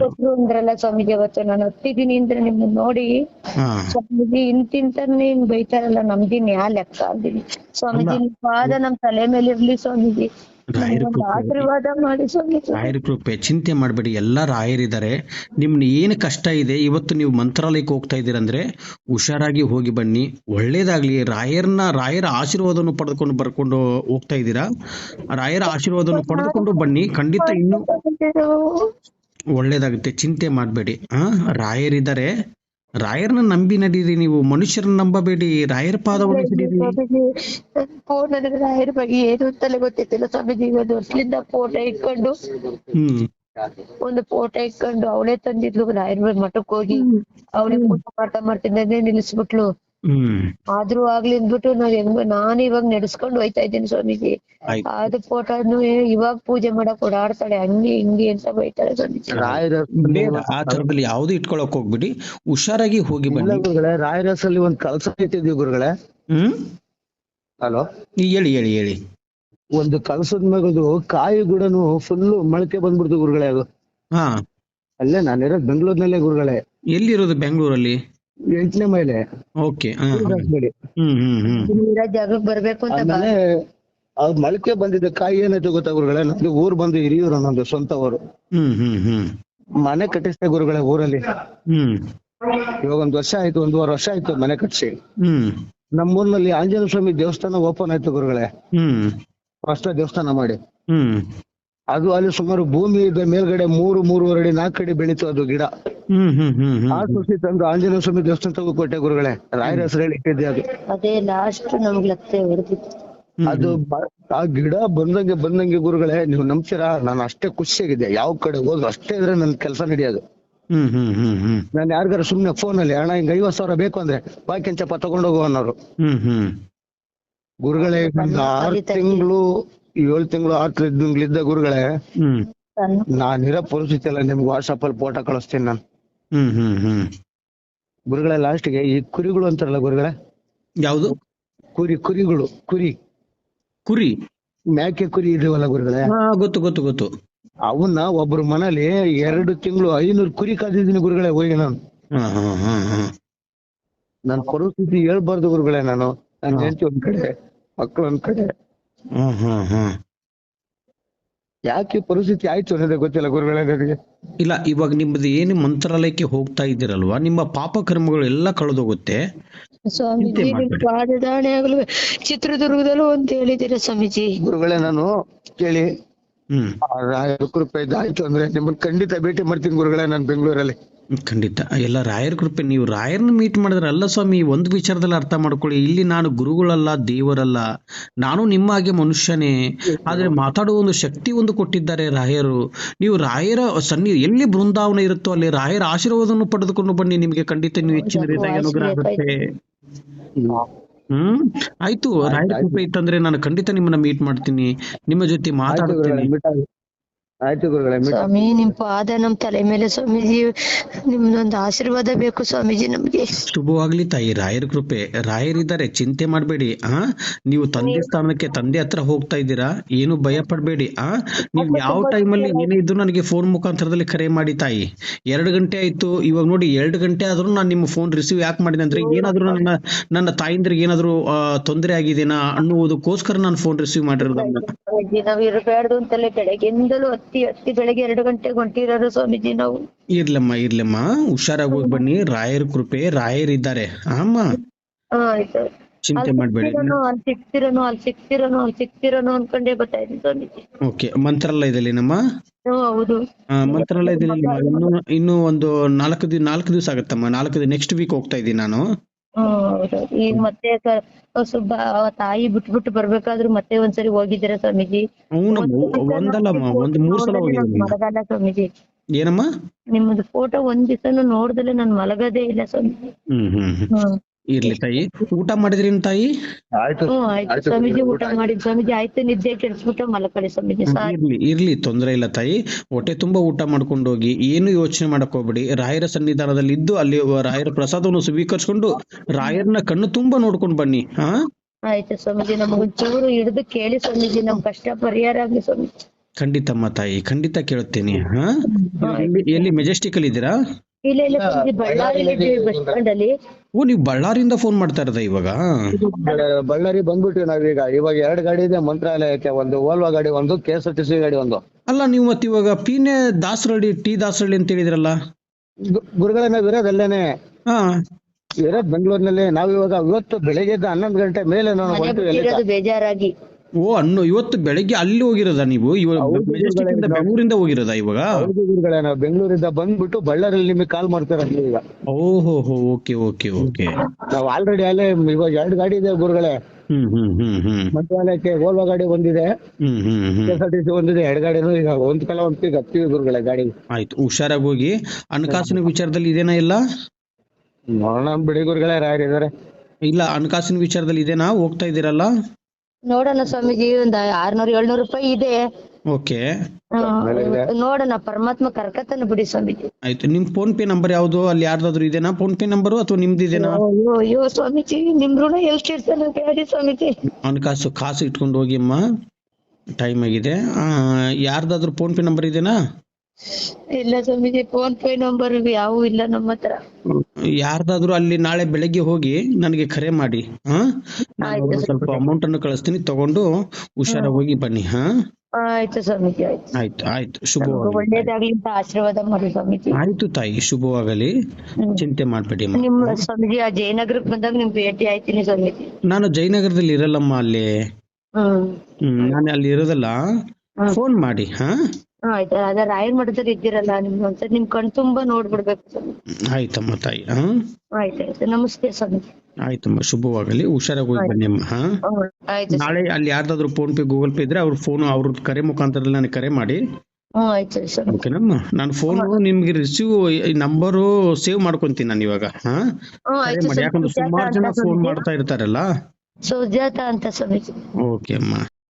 ಕೊಟ್ರು ಅಂದ್ರಲ್ಲ ಸ್ವಾಮೀಜಿ ಅವತ್ತು ನಾನು ಹತ್ತಿದೀನಿ ಅಂದ್ರೆ ನಿಮ್ಮನ್ನ ನೋಡಿ ಸ್ವಾಮೀಜಿ ಇಂತಿಂತ ನೀನ್ ಬೈತಾರಲ್ಲ ನಮ್ದಿನ್ ಯಾ ಲೆಕ್ಕ ಅಂದಿನಿ ಸ್ವಾಮೀಜಿ ನಿಮ್ ಪಾದ ನಮ್ ತಲೆ ಮೇಲೆ ಇರ್ಲಿ ಸ್ವಾಮೀಜಿ. ರಾಯರ ಆಶೀರ್ವಾದ ಮಾಡಿ ಕೃಪೆ ಚಿಂತೆ ಮಾಡಬೇಡಿ ಎಲ್ಲ ರಾಯರಿದ್ದಾರೆ. ನಿಮ್ನ ಏನು ಕಷ್ಟ ಇದೆ ಇವತ್ತು ನೀವು ಮಂತ್ರಾಲಯಕ್ಕೆ ಹೋಗ್ತಾ ಇದ್ದೀರಂದ್ರೆ ಹುಷಾರಾಗಿ ಹೋಗಿ ಬನ್ನಿ. ಒಳ್ಳೇದಾಗ್ಲಿ ರಾಯರ್ನ ರಾಯರ ಆಶೀರ್ವಾದವನ್ನು ಪಡೆದುಕೊಂಡು ಬರ್ಕೊಂಡು ಹೋಗ್ತಾ ಇದ್ದೀರಾ? ರಾಯರ ಆಶೀರ್ವಾದವನ್ನು ಪಡೆದುಕೊಂಡು ಬನ್ನಿ ಖಂಡಿತ ಇನ್ನು ಒಳ್ಳೇದಾಗುತ್ತೆ ಚಿಂತೆ ಮಾಡಬೇಡಿ. ಆ ರಾಯರಿದ್ದಾರೆ. ರಾಯರ್ನ ನಂಬಿ ನಡೀರಿ ನೀವು ಮನುಷ್ಯರನ್ನ ನಂಬಬೇಡಿ ರಾಯರ ಪಾದವನ್ನು ಹಿಡೀರಿ ಸ್ವಾಮೀಜಿ ಫೋನ್ ನನಗೆ ರಾಯರ ಬಗ್ಗೆ ಏನು ಅಂತಲೇ ಗೊತ್ತಿತ್ತಿಲ್ಲ ಸ್ವಾಮೀಜಿ ಒಂದು ವರ್ಷದಿಂದ ಫೋಟೋ ಇಟ್ಕೊಂಡು ಒಂದು ಫೋಟೋ ಇಟ್ಕೊಂಡು ಅವಳೇ ತಂದಿದ್ಲು ರಾಯರ ಮಠಕ್ಕೆ ಹೋಗಿ ಅವಳೇ ಫೋಟೋ ಮಾಡ್ತಾ ಮಾಡ್ತಿದ್ದೇ ನಿಲ್ಲಿಸ್ಬಿಟ್ಲು. ಆದ್ರೂ ಆಗ್ಲಿ ಅಂದ್ಬಿಟ್ಟು ನಾವ್ ಹೆಂಗ್ ನಾನ್ ಇವಾಗ ನಡೆಸ್ಕೊಂಡು ಹೋಯ್ತಾ ಇದ್ದೀನಿ ಸ್ವಾಮೀಜಿ. ಅದ್ ಅದು ಫೋಟೋನು ಇವಾಗ ಪೂಜೆ ಮಾಡಕ್ ಓಡಾಡ್ತಾಳೆ. ಹಂಗೆ ಹಿಂಗೆ ಅಂತ ಬೈತಾಳೆ ಸ್ವಾಮೀಜಿ. ಆ ತರದಲ್ಲಿ ಯಾವ್ದು ಇಟ್ಕೊಳಕ್ ಹೋಗ್ಬಿಡಿ. ಹುಷಾರಾಗಿ ಹೋಗಿ ಬನ್ನಿ. ಗುರುಗಳೇ ರಾಯರಸಲ್ಲಿ ಒಂದ್ ಕಲ್ಸ ಇಟ್ಟಿದ್ವಿ ಗುರುಗಳೇ. ಹ್ಮ್? ಹಲೋ? ನೀ ಹೇಳಿ ಹೇಳಿ ಹೇಳಿ. ಒಂದು ಕಲಸದ ಮಗದು ಕಾಯಿ ಗುಡನು ಫುಲ್ ಮೊಳಕೆ ಬಂದ್ಬಿಡ್ತು ಗುರುಗಳೇ ಅದು. ಹಾ. ಅಲ್ಲೇ ನಾನಿರೋದು ಬೆಂಗಳೂರಿನಲ್ಲೇ ಗುರುಗಳೇ. ಎಲ್ಲಿರೋದು ಬೆಂಗಳೂರಲ್ಲಿ? ಎಂಟನೇ ಮೈಲೆ. ಓಕೆ ಹಾ ಹಾಕ್ಬೇಡಿ ಹ್ಮ್ ಹ್ಮ್ ಹ್ಮ್. ನೀರ ಜಾಗಕ್ ಬರ್ಬೇಕು ಅಂತ ಬಾ- ಆಮೇಲೆ ಅದ್ ಮೊಳಕೆ ಬಂದಿದ್ದ ಕಾಯಿ ಏನಾಯ್ತು ಗೊತ್ತಾ ಗುರುಗಳೇ? ನಮ್ದು ಊರ್ ಬಂದು ಹಿರಿಯೂರು ನಮ್ದು ಸ್ವಂತ ಊರು. ಹ್ಮ್ ಹ್ಮ್ ಹ್ಮ್. ಮನೆ ಕಟ್ಟಿಸ್ದೆ ಗುರುಗಳೇ ಊರಲ್ಲಿ. ಹ್ಮ್. ಇವಾಗ ಒಂದ್ ವರ್ಷ ಆಯ್ತು ಒಂದೂವರೆ ವರ್ಷ ಆಯ್ತು ಮನೆ ಕಟ್ಸಿ. ಹ್ಮ್. ನಮ್ಮೂರ್ನಲ್ಲಿ ಆಂಜನೇಯ ಸ್ವಾಮಿ ದೇವಸ್ಥಾನ ಓಪನ್ ಆಯ್ತು ಗುರುಗಳೇ. ಹ್ಮ್. ಫಸ್ಟ್ ದೇವಸ್ಥಾನ ಮಾಡಿ. ಹ್ಮ್. ಅದು ಅಲ್ಲಿ ಸುಮಾರು ಭೂಮಿ ಇದ್ದ ಮೇಲ್ಗಡೆ ಮೂರು ಮೂರುವರೆ ಅಡಿ ನಾಲ್ಕು ಅಡಿ ಬೆಳೀತು ಅದು ಗಿಡ. ಹ್ಮ್ ಹ್ಮ್ ಹ್ಮ್ ಆ ಸುಸಿ ತಂದು ಆಂಜನೇಯ ಸ್ವಾಮಿ ದೇವಸ್ಥಾನ ತಗೋ ಕೊಟ್ಟೆ ಗುರುಗಳೇ. ರಾಯರ ಹೆಸರು ಇಟ್ಟಿದ್ದೆ ಅದು. ಅದೇ ಲಾಸ್ಟ್ ನಮ್ಗೆ ಲತ್ತೆ ಅದು ಆ ಗಿಡ ಬಂದಂಗೆ ಬಂದಂಗೆ ಗುರುಗಳೇ ನೀವು ನಂಬ್ತೀರಾ? ನಾನು ಅಷ್ಟೇ ಖುಷಿಯಾಗಿದೆ ಯಾವ ಕಡೆ ಹೋದ್ರು ಅಷ್ಟೇ ಇದ್ರೆ ನನ್ ಕೆಲಸ ನಡೆಯೋದು. ಹ್ಮ್ ಹ್ಮ್ ಹ್ಮ್ ಹ್ಮ್. ನಾನು ಯಾರಿಗಾರ ಸುಮ್ನೆ ಫೋನ್ ಅಲ್ಲಿ ಅಣ್ಣ ಹಿಂಗ್ ಐವತ್ ಸಾವಿರ ಬೇಕು ಅಂದ್ರೆ ಬಾಕಿ ಚಪ್ಪ ತಗೊಂಡೋಗು ಅನ್ನೋರು. ಹ್ಮ್ ಹ್ಮ್. ಗುರುಗಳೇ ಆರು ತಿಂಗಳು ಏಳು ತಿಂಗಳು ಆರು ತಿಂಗಳಿದ್ದ ಗುರುಗಳೇ ಹ್ಮ್. ನಾನಿರೋ ಪರಿಸ್ಥಿತಿ ಎಲ್ಲ ನಿಮ್ಗೆ ವಾಟ್ಸಪ್ ಅಲ್ಲಿ ಫೋಟೋ ಕಳಿಸ್ತೀನಿ ನಾನು. ಹ್ಮ್ ಹ್ಮ್ ಹ್ಮ್. ಗುರುಗಳೇ ಲಾಸ್ಟ್ಗೆ ಈ ಕುರಿಗಳು ಅಂತಾರಲ್ಲ ಗುರುಗಳೇ? ಯಾವುದು? ಕುರಿ ಕುರಿಗಳು ಕುರಿ. ಕುರಿ? ಮೇಕೆ ಕುರಿ ಇದೀವಲ್ಲ ಗುರುಗಳೇ? ಹಾ ಗೊತ್ತು ಗೊತ್ತು ಗೊತ್ತು. ಅವನ್ನ ಒಬ್ರು ಮನೇಲಿ ಎರಡು ತಿಂಗಳು ಐನೂರು ಕುರಿ ಕಾದಿದ್ದೀನಿ ಗುರುಗಳೇ ಹೋಗಿ ನಾನು. ಹಾ ಹಾ ಹಾ ಹಾ. ನನ್ ಪರಿಸ್ಥಿತಿ ಹೇಳ್ಬಾರ್ದು ಗುರುಗಳೇ ನಾನು. ನನ್ನ ಹೆಂಡತಿ ಒಂದ್ ಕಡೆ ಮಕ್ಳು ಒಂದ್ ಕಡೆ. ಹ್ಮ್ ಹ್ಮ್ ಹ್ಮ್. ಯಾಕೆ ಈ ಪರಿಸ್ಥಿತಿ ಆಯ್ತು ಅನ್ನೋದೇ ಗೊತ್ತಿಲ್ಲ ಗುರುಗಳೇ ನನಗೆ ಇಲ್ಲ ಇವಾಗ ನಿಮ್ಮದು ಏನು ಮಂತ್ರಾಲಯಕ್ಕೆ ಹೋಗ್ತಾ ಇದ್ದೀರಲ್ವಾ? ನಿಮ್ಮ ಪಾಪ ಕರ್ಮಗಳು ಎಲ್ಲ ಕಳೆದೋಗುತ್ತೆ. ಸ್ವಾಮೀಜಿ ಚಿಂತೆ ನಿಮ್ ಮಾಡ್ಬೇಡಿ. ಪಾದದಾಣೆ ಆಗಲು ಚಿತ್ರದುರ್ಗದಲ್ಲೂ ಅಂತ ಹೇಳಿದಿರ ಸ್ವಾಮೀಜಿ? ಗುರುಗಳೇ ನಾನು ಕೇಳಿ. ಹ್ಮ್. ಆ ಕೃಪೆ ಇದಾಯ್ತು ಅಂದ್ರೆ ನಿಮ್ಮನ್ನ ಖಂಡಿತ ಭೇಟಿ ಮಾಡ್ತೀನಿ ಗುರುಗಳೇ ನಾನು ಬೆಂಗಳೂರಲ್ಲಿ. ಖಂಡಿತ. ಎಲ್ಲ ರಾಯರ ಕೃಪೆ ನೀವು ರಾಯರ್ನ ಮೀಟ್ ಮಾಡಿದ್ರೆ ಅಲ್ಲ ಸ್ವಾಮಿ ಒಂದು ವಿಚಾರದಲ್ಲಿ ಅರ್ಥ ಮಾಡ್ಕೊಳ್ಳಿ. ಇಲ್ಲಿ ನಾನು ಗುರುಗಳಲ್ಲ ದೇವರಲ್ಲ. ನಾನು ನಿಮ್ಮ ಹಾಗೆ ಮನುಷ್ಯನೇ. ಆದ್ರೆ ಮಾತಾಡುವ ಒಂದು ಶಕ್ತಿ ಒಂದು ಕೊಟ್ಟಿದ್ದಾರೆ ರಾಯರು. ನೀವು ರಾಯರ ಸನ್ನಿ ಎಲ್ಲಿ ಬೃಂದಾವನ ಇರುತ್ತೋ ಅಲ್ಲಿ ರಾಯರ ಆಶೀರ್ವಾದವನ್ನು ಪಡೆದುಕೊಂಡು ಬನ್ನಿ. ನಿಮಗೆ ಖಂಡಿತ ನೀವು ಹೆಚ್ಚಿನ ರೀತಿಯಾಗಿ ಅನುಗ್ರಹ ಆಗುತ್ತೆ. ಹ್ಮ್? ಆಯ್ತು ರಾಯರ ಕೃಪೆ ಇತ್ತಂದ್ರೆ ನಾನು ಖಂಡಿತ ನಿಮ್ಮನ್ನ ಮೀಟ್ ಮಾಡ್ತೀನಿ. ನಿಮ್ಮ ಜೊತೆ ಮಾತಾಡ್ತೀನಿ. ಆಯ್ತು ಗುರುಗಳೇ ಸ್ವಾಮಿ ನಿಮ್ ಪಾದ ನಮ್ ತಲೆ ಮೇಲೆ ಸ್ವಾಮೀಜಿ ನಿಮ್ದೊಂದು ಆಶೀರ್ವಾದ ಬೇಕು ಸ್ವಾಮೀಜಿ ನಮ್ಗೆ. ಶುಭವಾಗ್ಲಿ ತಾಯಿ ರಾಯರ ಕೃಪೆ. ರಾಯರಿದ್ದಾರೆ ಚಿಂತೆ ಮಾಡಬೇಡಿ ಆ? ನೀವು ತಂದೆ ಸ್ಥಾನಕ್ಕೆ ತಂದೆ ಹತ್ರ ಹೋಗ್ತಾ ಇದ್ದೀರಾ? ಏನು ಭಯ ಪಡಬೇಡಿ ಆ? ನೀವು ಯಾವ ಟೈಮಲ್ಲಿ ಏನೇ ಇದ್ರು ನನಗೆ ಫೋನ್ ಮುಖಾಂತರದಲ್ಲಿ ಕರೆ ಮಾಡಿ ತಾಯಿ. ಎರಡು ಗಂಟೆ ಆಯ್ತು ಇವಾಗ ನೋಡಿ ಎರಡು ಗಂಟೆ ಆದ್ರೂ ನಾನು ನಿಮ್ಮ ಫೋನ್ ರಿಸೀವ್ ಯಾಕೆ ಮಾಡಿದೆ ಅಂದ್ರೆ ಏನಾದ್ರೂ ನನ್ನ ನನ್ನ ತಾಯಿಂದ್ರಿಗೆ ಏನಾದ್ರೂ ತೊಂದರೆ ಆಗಿದೆನಾ ಅನ್ನುವುದಕ್ಕೋಸ್ಕರ ನಾನು ಫೋನ್ ರಿಸೀವ್ ಮಾಡಿರೋದನ್ನ. ಹತ್ತಿ ಹತ್ತಿ ಬೆಳಗ್ಗೆ ಎರಡು ಗಂಟೆಗೆ ಹೊಂಟಿರೋರು ಸ್ವಾಮೀಜಿ ನಾವು. ಇರ್ಲಮ್ಮ ಇರ್ಲಮ್ಮ. ಹುಷಾರಾಗಿ ಹೋಗಿ ಬನ್ನಿ. ರಾಯರ ಕೃಪೆ ರಾಯರಿದ್ದಾರೆ ಅಮ್ಮ ಹಾ ಆಯ್ತು. ಚಿಂತೆ ಮಾಡಬೇಡಿ. ಸಿಕ್ತಿರೋನು ಅಲ್ಲಿ ಸಿಕ್ತಿರೋನು ಅಲ್ಲಿ ಸಿಕ್ತಿರೋನು ಅಲ್ಲಿ ಸಿಕ್ತಿರೋನು ಅನ್ಕೊಂಡೇ ಬರ್ತಾ ಇದ್ದೀನಿ ಸ್ವಾಮೀಜಿ. ಓಕೆ ಮಂತ್ರಾಲಯದಲ್ಲಿ ನಮ್ಮ ಹ್ಮ್ ಹೌದು ಮಂತ್ರಾಲಯದಲ್ಲಿ ಇನ್ನು ಇನ್ನು ಒಂದು ನಾಲ್ಕು ದಿನ ನಾಲ್ಕು ದಿವಸ ಆಗತ್ತಮ್ಮ. ನಾಲ್ಕು ದಿನ ನೆಕ್ಸ್ಟ್ ವೀಕ್ ಹೋಗ್ತಾ ಇದ್ದೀನಿ ನಾನು. ಹೌದು. ಈಗ ಮತ್ತೆ ಸ್ವಲ್ಪ ಸುಬ್ಬ ಬಿಟ್ ತಾಯಿ ಬಿಟ್ಬಿಟ್ಟು ಬರ್ಬೇಕಾದ್ರೂ ಮತ್ತೆ ಒಂದ್ಸರಿ ಹೋಗಿದ್ದೀರಾ ಸ್ವಾಮೀಜಿ? ಒಂದಲ್ಲಮ್ಮ ಒಂದು ಮೂರ್ ಸಲ ಮಲಗಲ್ಲ ಸ್ವಾಮೀಜಿ. ಏನಮ್ಮ? ನಿಮ್ಮದು ಫೋಟೋ ಒಂದ್ ದಿವಸನು ನೋಡ್ದಲೆ ನಾನ್ ಮಲಗದೇ ಇಲ್ಲ ಸ್ವಾಮೀಜಿ. ಇರ್ಲಿ ತಾಯಿ. ಊಟ ಮಾಡಿದ್ರಿ ತಾಯಿ? ಆಯ್ತು. ಆಯ್ತು. ಸ್ವಾಮೀಜಿ ಊಟ ಮಾಡಿದ್ ಸ್ವಾಮೀಜಿ ಆಯ್ತು. ನಿದ್ದೆ ಕೆಡಿಸ್ಬಿಟ್ಟು ಮಲಕಡೆ ಸ್ವಾಮೀಜಿ. ಇರ್ಲಿ ಇರ್ಲಿ ತೊಂದರೆ ಇಲ್ಲ ತಾಯಿ. ಹೊಟ್ಟೆ ತುಂಬಾ ಊಟ ಮಾಡ್ಕೊಂಡು ಹೋಗಿ ಏನು ಯೋಚನೆ ಮಾಡಕ್ ಹೋಗ್ಬೇಡಿ. ರಾಯರ ಸನ್ನಿಧಾನದಲ್ಲಿ ಇದ್ದು ಅಲ್ಲಿ ರಾಯರ ಪ್ರಸಾದವನ್ನು ಸ್ವೀಕರಿಸ್ಕೊಂಡು ರಾಯರ್ನ ಕಣ್ಣು ತುಂಬಾ ನೋಡ್ಕೊಂಡು ಬನ್ನಿ ಹಾ? ಆಯ್ತು ಸ್ವಾಮೀಜಿ ನಮಗೊಂಚೂರು ಹಿಡಿದು ಕೇಳಿ ಸ್ವಾಮೀಜಿ. ನಮ್ ಕಷ್ಟ ಪರಿಹಾರ ಆಗ್ಲಿ ಸ್ವಾಮೀಜಿ. ಖಂಡಿತಮ್ಮ ತಾಯಿ ಖಂಡಿತ ಕೇಳುತ್ತೇನೆ ಹಾ? ಎಲ್ಲಿ ಎಲ್ಲಿ ಮೆಜೆಸ್ಟಿಕ್ ಅಲ್ಲಿ ಇದ್ದೀರಾ? ಇಲ್ಲ ಇಲ್ಲ ಸ್ವಾಮೀಜಿ ಬಳ್ಳಾರಿಲಿ ಇದ್ದೀವಿ ಬಸ್ ಸ್ಟ್ಯಾಂಡ್ ಅಲ್ಲಿ ಓ ನೀವು ಬಳ್ಳಾರಿಯಿಂದ ಫೋನ್ ಮಾಡ್ತಾ ಇರೋದಾ ಇವಾಗ? ಬಳ್ಳಾರಿ ಬಂದ್ಬಿಟ್ಟಿವಿ ನಾವೀಗ ಇವಾಗ ಎರಡು ಗಾಡಿ ಇದೆ ಮಂತ್ರಾಲಯಕ್ಕೆ ಒಂದು ಓಲ್ವಾ ಗಾಡಿ ಒಂದು K S R T C ಗಾಡಿ ಒಂದು. ಅಲ್ಲ ನೀವು ಮತ್ತೆ ಇವಾಗ ಪೀನೆ ದಾಸರಳ್ಳಿ ಟಿ ದಾಸರಳ್ಳಿ ಅಂತ ಹೇಳಿದ್ರಲ್ಲ? ಗು- ಗುರುಗಳೇ ನಾವ್ ಇರೋದಲ್ಲೇನೆ ಹಾ. ಇರೋದ್ ಬೆಂಗಳೂರಿನಲ್ಲಿ. ನಾವ್ ಇವಾಗ ಇವತ್ತು ಬೆಳಿಗ್ಗೆ ಎದ್ದು ಹನ್ನೊಂದು ಗಂಟೆ ಮೇಲೆ ನಾನು ಮನೆ ಹೊಂಟಿವಿ ಎಲ್ಲಿಗೆ? ಬಿಟ್ಟಿರೋದು ಬೇಜಾರಾಗಿ. ಓ ಅನ್ನು ಇವತ್ತು ಬೆಳಿಗ್ಗೆ ಅಲ್ಲಿ ಹೋಗಿರೋದ ನೀವು? ಇವಾಗ ಹೌದು, ಮೆಜೆಸ್ಟಿಕ್ ಇಂದ ನಾವು- ಬೆಂಗಳೂರಿಂದ ಹೋಗಿರೋದ ಇವಾಗ? ಹೌದು ಗುರುಗಳೇ ನಾವು ಬೆಂಗಳೂರಿಂದ ಬಂದ್ಬಿಟ್ಟು ಬಳ್ಳಾರಿಯಲ್ಲಿ ನಿಮಗೆ ಕಾಲ್ ಮಾಡ್ತಾರೆ ಈಗ. ಓಹೋ ಹೋ ಓಕೆ ಓಕೆ ಓಕೆ. ನಾವು ಆಲ್ರೆಡಿ ಅಲ್ಲೇ ಇವಾಗ ಎರಡು ಗಾಡಿ ಇದೆ ಗುರುಗಳೇ. ಹ್ಮ್ ಹ್ಮ್ ಹ್ಮ್ ಹ್ಮ್. ಮಂತ್ರಾಲಯಕ್ಕೆ ಓಲ್ವಾ ಗಾಡಿ ಬಂದಿದೆ. ಹ್ಮ್ ಹ್ಮ್ ಕೆ ಹ್ಮ್. ಎಸ್ ಆರ್ ಟಿ ಸಿ ಒಂದಿದೆ ಎರಡು ಗಾಡಿನೂ ಈಗ ಒಂದ್ ಕಲ ಒಂದ್ ಹತ್ತೀವಿ ಗುರುಗಳೇ ಗಾಡಿ. ಆಯ್ತು ಹುಷಾರಾಗಿ ಹೋಗಿ. ಹಣಕಾಸಿನ ವಿಚಾರದಲ್ಲಿ ಇದೇನಾ ಇಲ್ಲ? ನೋಡೋಣ ಬಿಡಿ ಗುರುಗಳೇ ಇಲ್ಲ ಹಣಕಾಸಿನ ವಿಚಾರದಲ್ಲಿ ಇದೇನಾ? ಹೋಗ್ತಾ ಇದ್ದೀರಲ್ಲ? ನೋಡೋಣ ಸ್ವಾಮೀಜಿ ಒಂದ್ ಆರ್ನೂರ್ ಏಳ್ನೂರ್ ರೂಪಾಯಿ ಇದೆ. ಓಕೆ. ನೋಡೋಣ ಪರಮಾತ್ಮ ಕರ್ಕತನ ಬಿಡಿ ಸ್ವಾಮೀಜಿ. ಆಯ್ತು ನಿಮ್ ಫೋನ್ ಪೇ ನಂಬರ್ ಯಾವ್ದು? ಅಲ್ಲಿ ಯಾರ್ದಾದ್ರು ಇದೇನಾ ಫೋನ್ ಪೇ ನಂಬರ್ ಅಥವಾ ನಿಮ್ದು ಇದೇನಾ? ಅಯ್ಯೋ ಅಯ್ಯೋ ಸ್ವಾಮೀಜಿ ನಿಮ್ ಋಣ ಎಲ್ ತೀರ್ಸಲ್ಲ ಹೇಳಿ ಸ್ವಾಮೀಜಿ. ಹಣಕಾಸು ಕಾಸು ಇಟ್ಕೊಂಡು ಹೋಗಿ ಅಮ್ಮ. ಟೈಮ್ ಆಗಿದೆ. ಆ, ಯಾರ್ದಾದ್ರು ಫೋನ್ ಪೇ ನಂಬರ್ ಇದೆನಾ? ಇಲ್ಲ ಸ್ವಾಮೀಜಿ ಫೋನ್ ಪೇ ನಂಬರ್ ಯಾವು ಇಲ್ಲ ನಮ್ಮ ಹತ್ರ. ಯಾರ್ದಾದ್ರು ಅಲ್ಲಿ ನಾಳೆ ಬೆಳಗ್ಗೆ ಹೋಗಿ ನನಗೆ ಕರೆ ಮಾಡಿ ಹಾ? ನಾನು ಆಯ್ತು ಸ್ವಲ್ಪ ಅಮೌಂಟ್ ಅನ್ನು ಕಳಿಸ್ತೀನಿ ತಗೊಂಡು ಹುಷಾರಾಗಿ ಹೋಗಿ ಬನ್ನಿ ಹಾ? ಆಯ್ತು ಸ್ವಾಮೀಜಿ ಆಯ್ತು. ಆಯ್ತು ಆಯ್ತು. ಶುಭವಾಗಲಿ ಒಳ್ಳೇದಾಗ್ಲಿ ಅಂತ ಆಶೀರ್ವಾದ ಮಾಡಿ ಸ್ವಾಮೀಜಿ. ಆಯ್ತು ತಾಯಿ ಶುಭವಾಗಲಿ. ಚಿಂತೆ ಮಾಡಬೇಡಿ ಅಮ್ಮ ನಿಮ್ಮ ಸ್ವಾಮೀಜಿ ಆ ಜಯನಗರಕ್ಕೆ ಬಂದಾಗ ನಿಮ್ಮ ಭೇಟಿ ಆಯ್ತೀನಿ ಸ್ವಾಮೀಜಿ. ನಾನು ಜಯನಗರದಲ್ಲಿ ಇರಲ್ಲಮ್ಮ ಅಲ್ಲಿ. ಹ್ಮ್. ಹ್ಮ್ ನಾನು ಅಲ್ಲಿ ಇರೋದಲ್ಲ. ಫೋನ್ ಮಾಡಿ ಹಾ? ಆಯ್ತು. ಅದ ರಾಯರ್ ಮಠದಲ್ಲಿ ಇದ್ದೀರಲ್ಲ ನಿಮ್ಗೆ ಒಂದ್ಸರಿ ನಿಮ್ ಕಣ್ ತುಂಬಾ ನೋಡ್ಬಿಡ್ಬೇಕು ಸ್ವಾಮಿ. ಆಯ್ತಮ್ಮ ತಾಯಿ. ಹಾ? ಆಯ್ತಾಯ್ತು ನಮಸ್ತೆ ಸ್ವಾಮಿ. ಆಯ್ತಮ್ಮ ಶುಭವಾಗಲಿ. ಹುಷಾರಾಗಿ ಹೋಗಿ ಬನ್ನಿ ಅಮ್ಮ. ಹಾ? ಹ್ಮ್, ಆಯ್ತು ನಾಳೆ ಅಲ್ಲಿ ಯಾರ್ದಾದ್ರು ಫೋನ್ ಪೇ ಗೂಗಲ್ ಪೇ ಇದ್ರೆ ಅವ್ರ ಫೋನ್ ಅವ್ರ ಕರೆ ಮುಖಾಂತರದಲ್ಲಿ ನನಗೆ ಕರೆ ಮಾಡಿ. ಹ್ಮ್ ಆಯ್ತು ಸ್ವಾಮಿ. ಓಕೆನಮ್ಮ ನಾನು ಫೋನ್ ನಿಮ್ಗೆ ರಿಸೀವ್ ನಂಬರು ಸೇವ್ ಮಾಡ್ಕೊಂತೀನಿ ನಾನು ಇವಾಗ. ಹಾ? ಹ್ಮ್ ಕರೆ ಆಯ್ತು ಮಾಡಿ. ಯಾಕಂದ್ರೆ ಸುಮಾರು ಜನ ಫೋನ್ ಮಾಡ್ತಾ ಇರ್ತಾರಲ್ಲ. ಸುಜಾತ ಅಂತ ಸ್ವಾಮೀಜಿ ಓಕೆ ಅಮ್ಮ.